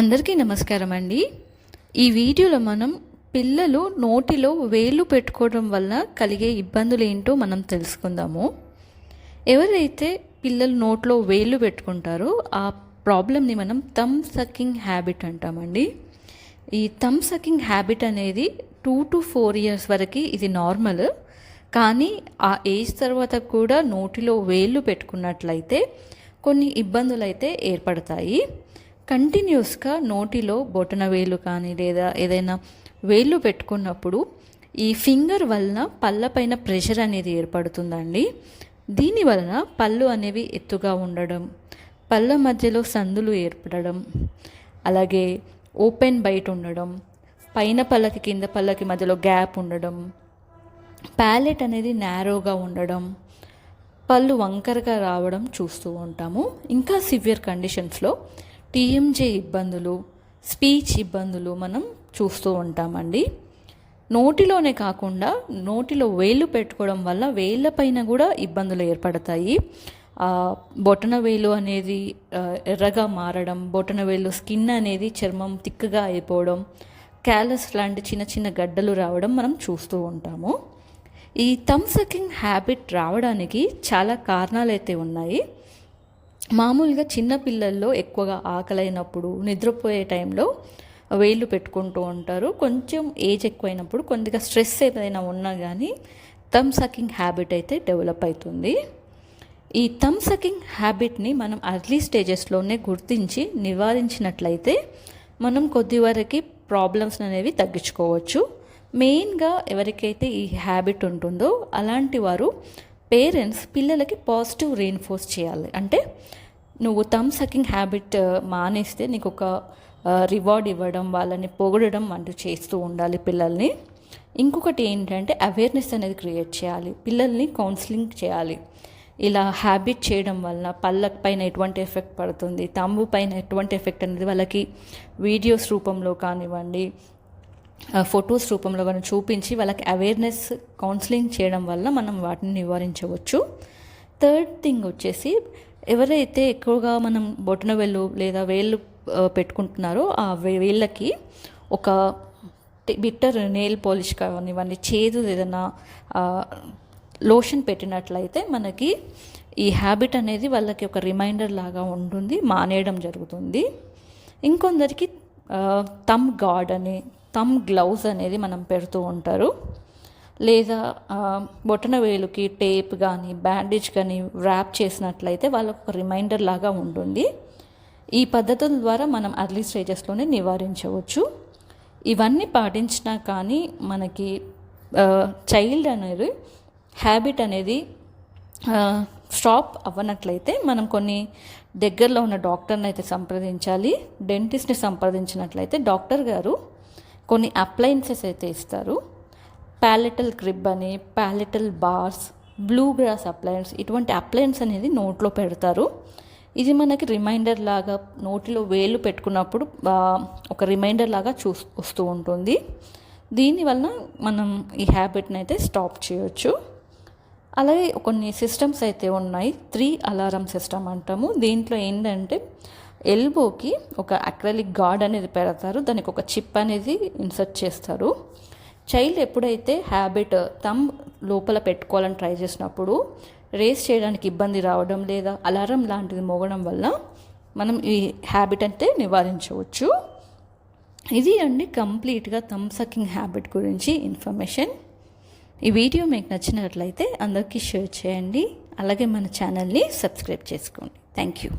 అందరికీ నమస్కారం అండి. ఈ వీడియోలో మనం పిల్లలు నోటిలో వేలు పెట్టుకోవడం వల్ల కలిగే ఇబ్బందులు ఏంటో మనం తెలుసుకుందాము. ఎవరైతే పిల్లలు నోట్లో వేళ్ళు పెట్టుకుంటారో ఆ ప్రాబ్లమ్ని మనం తమ్ సకింగ్ హ్యాబిట్ అంటామండి. ఈ తమ్ సకింగ్ హ్యాబిట్ అనేది టూ టు ఫోర్ ఇయర్స్ వరకు ఇది నార్మల్. కానీ ఆ ఏజ్ తర్వాత కూడా నోటిలో వేళ్ళు పెట్టుకున్నట్లయితే కొన్ని ఇబ్బందులు అయితే ఏర్పడతాయి. కంటిన్యూస్గా నోటిలో బొటన వేలు కానీ లేదా ఏదైనా వేళ్ళు పెట్టుకున్నప్పుడు ఈ ఫింగర్ వలన పళ్ళపైన ప్రెషర్ అనేది ఏర్పడుతుందండి. దీని వలన పళ్ళు అనేవి ఎత్తుగా ఉండడం పళ్ళ మధ్యలో సందులు ఏర్పడడం అలాగే ఓపెన్ బయట ఉండడం పైన పళ్ళకి కింద పళ్ళకి మధ్యలో గ్యాప్ ఉండడం ప్యాలెట్ అనేది నేరోగా ఉండడం పళ్ళు వంకరగా రావడం చూస్తూ ఉంటాము. ఇంకా సివియర్ కండిషన్స్లో టీఎంజే ఇబ్బందులు స్పీచ్ ఇబ్బందులు మనం చూస్తూ ఉంటామండి. నోటిలోనే కాకుండా నోటిలో వేళ్ళు పెట్టుకోవడం వల్ల వేళ్ళపైన కూడా ఇబ్బందులు ఏర్పడతాయి. బొటన వేలు అనేది ఎర్రగా మారడం బొటన వేలు స్కిన్ అనేది చర్మం తిక్కగా అయిపోవడం క్యాలస్ లాంటి చిన్న చిన్న గడ్డలు రావడం మనం చూస్తూ ఉంటాము. ఈ థమ్ సకింగ్ హ్యాబిట్ రావడానికి చాలా కారణాలు అయితే ఉన్నాయి. మామూలుగా చిన్నపిల్లల్లో ఎక్కువగా ఆకలైనప్పుడు నిద్రపోయే టైంలో వేళ్ళు పెట్టుకుంటూ ఉంటారు. కొంచెం ఏజ్ ఎక్కువైనప్పుడు కొద్దిగా స్ట్రెస్ ఏదైనా ఉన్నా కానీ థమ్ సకింగ్ హ్యాబిట్ అయితే డెవలప్ అవుతుంది. ఈ థమ్ సకింగ్ హ్యాబిట్ని మనం అర్లీ స్టేజెస్లోనే గుర్తించి నివారించినట్లయితే మనం కొద్ది వరకు ప్రాబ్లమ్స్ అనేవి తగ్గించుకోవచ్చు. మెయిన్గా ఎవరికైతే ఈ హ్యాబిట్ ఉంటుందో అలాంటి వారు పేరెంట్స్ పిల్లలకి పాజిటివ్ రెయిన్ఫోర్స్ చేయాలి. అంటే నువ్వు థమ్ సకింగ్ హ్యాబిట్ మానేస్తే నీకు ఒక రివార్డ్ ఇవ్వడం వాళ్ళని పొగడడం అంటూ చేస్తూ ఉండాలి పిల్లల్ని. ఇంకొకటి ఏంటంటే అవేర్నెస్ అనేది క్రియేట్ చేయాలి. పిల్లల్ని కౌన్సిలింగ్ చేయాలి. ఇలా హ్యాబిట్ చేయడం వలన పళ్ళకు పైన ఎటువంటి ఎఫెక్ట్ పడుతుంది? తమ్ము పైన ఎటువంటి ఎఫెక్ట్ అనేది వాళ్ళకి వీడియోస్ రూపంలో కానివ్వండి ఫొటోస్ రూపంలో కానీ చూపించి వాళ్ళకి అవేర్నెస్ కౌన్సిలింగ్ చేయడం వల్ల మనం వాటిని నివారించవచ్చు. థర్డ్ థింగ్ వచ్చేసి ఎవరైతే ఎక్కువగా మనం బొటన వేళ్ళు లేదా వేళ్ళు పెట్టుకుంటున్నారో ఆ వేళ్ళకి ఒక బిట్టర్ నెయిల్ పాలిష్ కానివ్వండి చేదు ఏదైనా లోషన్ పెట్టినట్లయితే మనకి ఈ హ్యాబిట్ అనేది వాళ్ళకి ఒక రిమైండర్ లాగా ఉంటుంది మానేయడం జరుగుతుంది. ఇంకొందరికి తమ్ గాడ్ అని తమ్ గ్లౌజ్ అనేది మనం పెడుతూ ఉంటారు. లేదా బొటన వేలుకి టేప్ కానీ బ్యాండేజ్ కానీ ర్యాప్ చేసినట్లయితే వాళ్ళకు ఒక రిమైండర్ లాగా ఉంటుంది. ఈ పద్ధతుల ద్వారా మనం అర్లీ స్టేజెస్లోనే నివారించవచ్చు. ఇవన్నీ పాటించినా కానీ మనకి చైల్డ్ అనేది హ్యాబిట్ అనేది స్టాప్ అవ్వనట్లయితే మనం కొన్ని దగ్గరలో ఉన్న డాక్టర్ని అయితే సంప్రదించాలి. డెంటిస్ట్ని సంప్రదించినట్లయితే డాక్టర్ గారు కొన్ని అప్లయన్సెస్ అయితే ఇస్తారు. ప్యాలెటల్ క్రిబ్ అని palatal bars blue grass appliance ఇటువంటి అప్లయన్స్ అనేది నోట్లో పెడతారు. ఇది మనకి రిమైండర్ లాగా నోటిలో వేలు పెట్టుకున్నప్పుడు ఒక రిమైండర్ లాగా చూ వస్తూ ఉంటుంది. దీనివల్ల మనం ఈ హ్యాబిట్ని అయితే స్టాప్ చేయొచ్చు. అలాగే కొన్ని సిస్టమ్స్ అయితే ఉన్నాయి. త్రీ అలారం సిస్టమ్ అంటాము. దీంట్లో ఏంటంటే ఎల్బోకి ఒక అక్రలిక్ గార్డ్ అనేది పెడతారు. దానికి ఒక చిప్ అనేది ఇన్సర్ట్ చేస్తారు. చైల్డ్ ఎప్పుడైతే హ్యాబిట్ తమ్ లోపల పెట్టుకోవాలని ట్రై చేసినప్పుడు రేస్ చేయడానికి ఇబ్బంది రావడం లేదా అలారం లాంటిది మోగడం వల్ల మనం ఈ హ్యాబిట్ అంటే నివారించవచ్చు. ఇది అండి కంప్లీట్గా థమ్ సకింగ్ హ్యాబిట్ గురించి ఇన్ఫర్మేషన్. ఈ వీడియో మీకు నచ్చినట్లయితే అందరికీ షేర్ చేయండి. అలాగే మన ఛానల్ని సబ్స్క్రైబ్ చేసుకోండి. Thank you.